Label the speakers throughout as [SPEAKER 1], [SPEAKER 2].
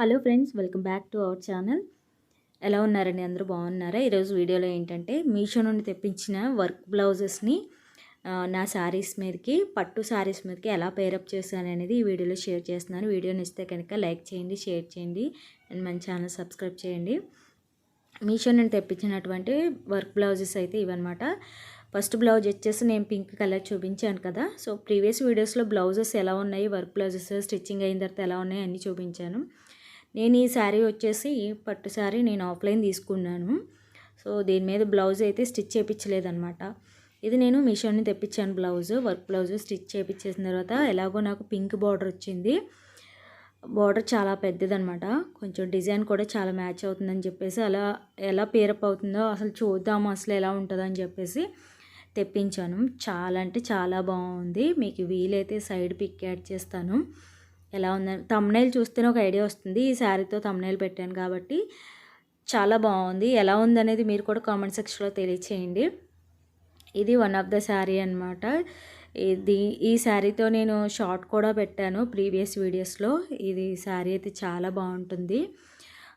[SPEAKER 1] Hello friends welcome back to our channel. ఎలా ఉన్నారండి? అందరూ బాగున్నారా? ఈరోజు వీడియోలో ఏంటంటే మీషో నుండి తెప్పించిన వర్క్ బ్లౌజెస్ని నా శారీస్ మీదకి పట్టు శారీస్ మీదకి ఎలా పేరప్ చేశాను అనేది ఈ వీడియోలో షేర్ చేస్తున్నాను. వీడియోని ఇస్తే కనుక లైక్ చేయండి షేర్ చేయండి అండ్ మన ఛానల్ సబ్స్క్రైబ్ చేయండి. మీషో నుండి తెప్పించినటువంటి వర్క్ బ్లౌజెస్ అయితే ఇవన్నమాట. ఫస్ట్ బ్లౌజ్ వచ్చేసి నేను పింక్ కలర్ చూపించాను కదా. సో ప్రీవియస్ వీడియోస్లో బ్లౌజెస్ ఎలా ఉన్నాయి వర్క్ బ్లౌజెస్ స్టిచ్చింగ్ అయిన తర్వాత ఎలా ఉన్నాయి అన్నీ చూపించాను. నేను ఈ శారీ వచ్చేసి పట్టు శారీ నేను ఆఫ్లైన్ తీసుకున్నాను. సో దీని మీద బ్లౌజ్ అయితే స్టిచ్ చేయించలేదనమాట ఇది నేను మిషోని తెప్పించాను బ్లౌజ్ వర్క్ బ్లౌజ్ స్టిచ్ చేయించేసిన తర్వాత ఎలాగో నాకు పింక్ బార్డర్ వచ్చింది. బార్డర్ చాలా పెద్దదనమాట కొంచెం డిజైన్ కూడా చాలా మ్యాచ్ అవుతుందని చెప్పేసి అలా ఎలా పేరప్ అవుతుందో అసలు చూద్దాము అసలు ఎలా ఉంటుందని చెప్పేసి తెప్పించాను. చాలా అంటే చాలా బాగుంది. మీకు వీలైతే సైడ్ పిక్ యాడ్ చేస్తాను. ఎలా ఉందని తమ్నైల్ చూస్తేనే ఒక ఐడియా వస్తుంది. ఈ శారీతో తమ్నైల్ పెట్టాను కాబట్టి చాలా బాగుంది. ఎలా ఉందనేది మీరు కూడా కామెంట్ సెక్షన్లో తెలియచేయండి. ఇది వన్ ఆఫ్ ద శారీ అనమాట ఇది ఈ శారీతో నేను షార్ట్ కూడా పెట్టాను ప్రీవియస్ వీడియోస్లో. ఇది శారీ అయితే చాలా బాగుంటుంది.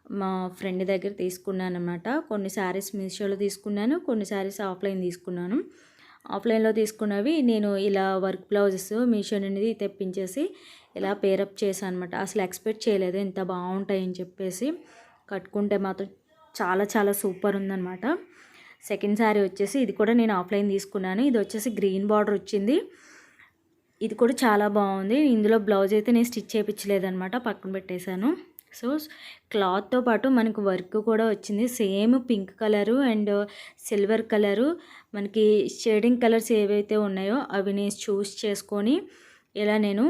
[SPEAKER 1] మా ఫ్రెండ్ దగ్గర తీసుకున్నాను అనమాట కొన్ని శారీస్ మీషోలో తీసుకున్నాను కొన్ని శారీస్ ఆఫ్లైన్ తీసుకున్నాను. ఆఫ్లైన్లో తీసుకున్నవి నేను ఇలా వర్క్ బ్లౌజెస్ మీషో నుండి తెప్పించేసి ఇలా పేరప్ చేశాను అనమాట అసలు ఎక్స్పెక్ట్ చేయలేదు ఇంత బాగుంటాయని చెప్పేసి కట్టుకుంటే మాత్రం చాలా చాలా సూపర్ ఉందనమాట సెకండ్ శారీ వచ్చేసి ఇది కూడా నేను ఆఫ్లైన్ తీసుకున్నాను. ఇది వచ్చేసి గ్రీన్ బార్డర్ వచ్చింది. ఇది కూడా చాలా బాగుంది. ఇందులో బ్లౌజ్ అయితే నేను స్టిచ్ చేయించలేదనమాట పక్కన పెట్టేశాను. సో క్లాత్తో పాటు మనకు వర్క్ కూడా వచ్చింది. Same pink colour and silver colour. మనకి షేడింగ్ కలర్స్ ఏవైతే ఉన్నాయో అవి నేను చూస్ చేసుకొని ఇలా నేను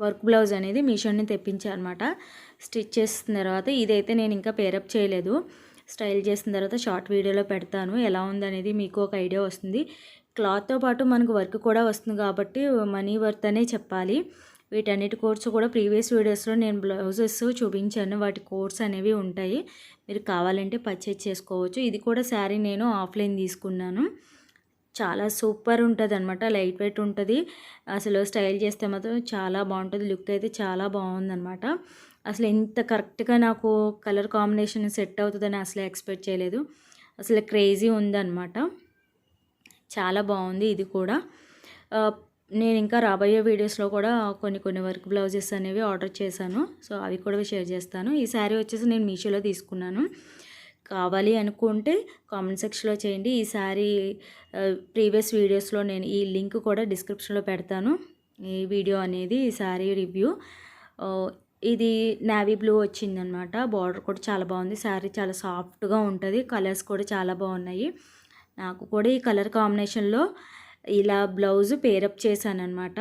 [SPEAKER 1] వర్క్ బ్లౌజ్ అనేది మీషోని తెప్పించాను అనమాట స్టిచ్ చేసిన తర్వాత ఇదైతే నేను ఇంకా పేరప్ చేయలేదు. స్టైల్ చేసిన తర్వాత షార్ట్ వీడియోలో పెడతాను. ఎలా ఉందనేది మీకు ఒక ఐడియా వస్తుంది. క్లాత్తో పాటు మనకు వర్క్ కూడా వస్తుంది కాబట్టి మనీ వర్త్ అనే చెప్పాలి. వీటన్నిటి కోడ్స్ కూడా ప్రీవియస్ వీడియోస్లో నేను బ్లౌజెస్ చూపించాను. వాటి కోర్స్ అనేవి ఉంటాయి. మీరు కావాలంటే పర్చేజ్ చేసుకోవచ్చు. ఇది కూడా శారీ నేను ఆఫ్లైన్ తీసుకున్నాను. చాలా సూపర్ ఉంటుంది అనమాట లైట్ వెయిట్ ఉంటుంది. అసలు స్టైల్ చేస్తే మాత్రం చాలా బాగుంటుంది. లుక్ అయితే చాలా బాగుందనమాట అసలు ఎంత కరెక్ట్గా నాకు కలర్ కాంబినేషన్ సెట్ అవుతుందని అసలు ఎక్స్పెక్ట్ చేయలేదు. అసలు క్రేజీ ఉందన్నమాట. చాలా బాగుంది ఇది కూడా. నేను ఇంకా రాబోయే వీడియోస్లో కూడా కొన్ని కొన్ని వర్క్ బ్లౌజెస్ అనేవి ఆర్డర్ చేశాను. సో అవి కూడా షేర్ చేస్తాను. ఈ శారీ వచ్చేసి నేను మీషోలో తీసుకున్నాను. కావాలి అనుకుంటే కామెంట్ సెక్షన్లో చేయండి. ఈ శారీ ప్రీవియస్ వీడియోస్లో నేను ఈ లింక్ కూడా డిస్క్రిప్షన్లో పెడతాను. ఈ వీడియో అనేది ఈ శారీ రివ్యూ. ఇది నావీ బ్లూ వచ్చిందనమాట. బార్డర్ కూడా చాలా బాగుంది. శారీ చాలా సాఫ్ట్గా ఉంటుంది. కలర్స్ కూడా చాలా బాగున్నాయి. నాకు కూడా ఈ కలర్ కాంబినేషన్లో ఇలా బ్లౌజ్ పేరప్ చేశాను అనమాట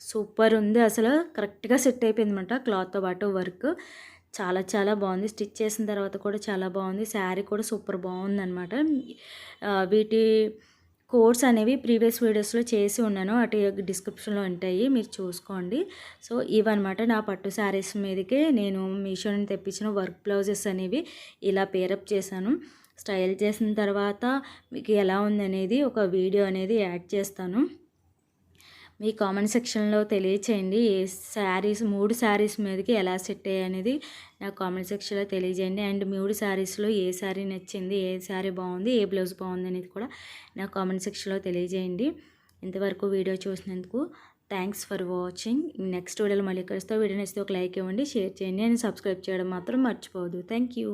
[SPEAKER 1] సూపర్ ఉంది. అసలు కరెక్ట్గా సెట్ అయిపోయింది అనమాట క్లాత్తో పాటు వర్క్ చాలా చాలా బాగుంది. స్టిచ్ చేసిన తర్వాత కూడా చాలా బాగుంది. శారీ కూడా సూపర్ బాగుందనమాట వీటి కోర్స్ అనేవి ప్రీవియస్ వీడియోస్లో చేసి ఉన్నాను. అటు డిస్క్రిప్షన్లో ఉంటాయి. మీరు చూసుకోండి. సో ఇవన్నమాట నా పట్టు శారీస్ మీదకి నేను మీషో నుంచి తెప్పించిన వర్క్ బ్లౌజెస్ అనేవి ఇలా పేరప్ చేశాను. స్టైల్ చేసిన తర్వాత మీకు ఎలా ఉందనేది ఒక వీడియో అనేది యాడ్ చేస్తాను. మీ కామెంట్ సెక్షన్లో తెలియచేయండి. ఏ శారీస్ మూడు శారీస్ మీదకి ఎలా సెట్ అయ్యాయి అనేది నాకు కామెంట్ సెక్షన్లో తెలియజేయండి. అండ్ మూడు శారీస్లో ఏ శారీ నచ్చింది ఏ శారీ బాగుంది ఏ బ్లౌజ్ బాగుంది అనేది కూడా నాకు కామెంట్ సెక్షన్లో తెలియజేయండి. ఇంతవరకు వీడియో చూసినందుకు థ్యాంక్స్ ఫర్ వాచింగ్. నెక్స్ట్ వీడియోలో మళ్ళీ కలుస్తే. వీడియో నచ్చితే ఒక లైక్ ఇవ్వండి షేర్ చేయండి అండ్ సబ్స్క్రైబ్ చేయడం మాత్రం మర్చిపోవద్దు. Thank you.